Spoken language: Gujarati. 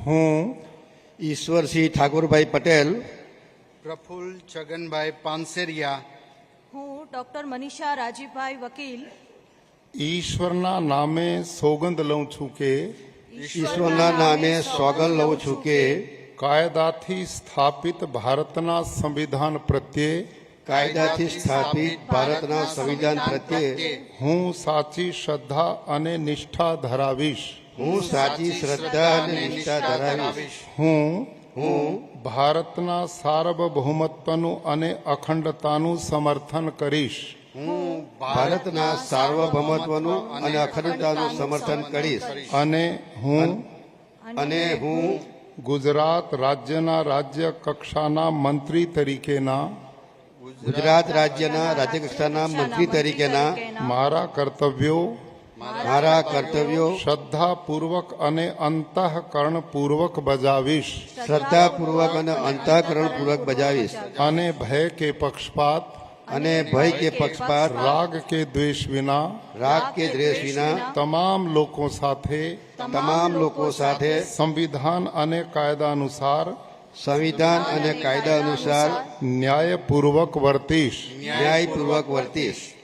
હું ઈશ્વરસિંહ ઠાકોરભાઈ પટેલ પ્રફુલ્લ છગનભાઈ પાનસેરિયા હું ડોક્ટર મનીષા રાજીભાઈ વકીલ ઈશ્વરના નામે સોગંદ લઉં છું કે ઈશ્વરના નામે સોગંદ લઉં છું કે કાયદાથી સ્થાપિત ભારતના સંવિધાન પ્રત્યે કાયદાથી સ્થાપિત ભારતના સંવિધાન પ્રત્યે હું સાચી શ્રદ્ધા અને નિષ્ઠા ધરાવીશ. હું સાચી શ્રદ્ધા અને નિષ્ઠા ધરાવીશ. હું હું ભારતના સાર્વભૌમત્વનું અને અખંડતાનું સમર્થન કરીશ. હું ભારતના સાર્વભૌમત્વનું અને અખંડતાનું સમર્થન કરીશ. અને હું અને હું ગુજરાત રાજ્યના રાજ્ય કક્ષાના મંત્રી તરીકેના ગુજરાત રાજ્યના રાજ્યકક્ષાના મંત્રી તરીકેના મારા કર્તવ્યો મારા કર્તવ્યો શ્રદ્ધાપૂર્વક અને અંતઃકરણપૂર્વક બજાવીશ. શ્રદ્ધાપૂર્વક અને અંતઃકરણપૂર્વક બજાવીશ. અને ભય કે પક્ષપાત અને ભય કે પક્ષપાત રાગ કે દ્વેષ વિના રાગ કે દ્વેષ વિના તમામ લોકો સાથે તમામ લોકો સાથે સંવિધાન અને કાયદા અનુસાર સંવિધાન અને કાયદા અનુસાર ન્યાયપૂર્વક વર્તીશ. ન્યાયપૂર્વક વર્તીશ.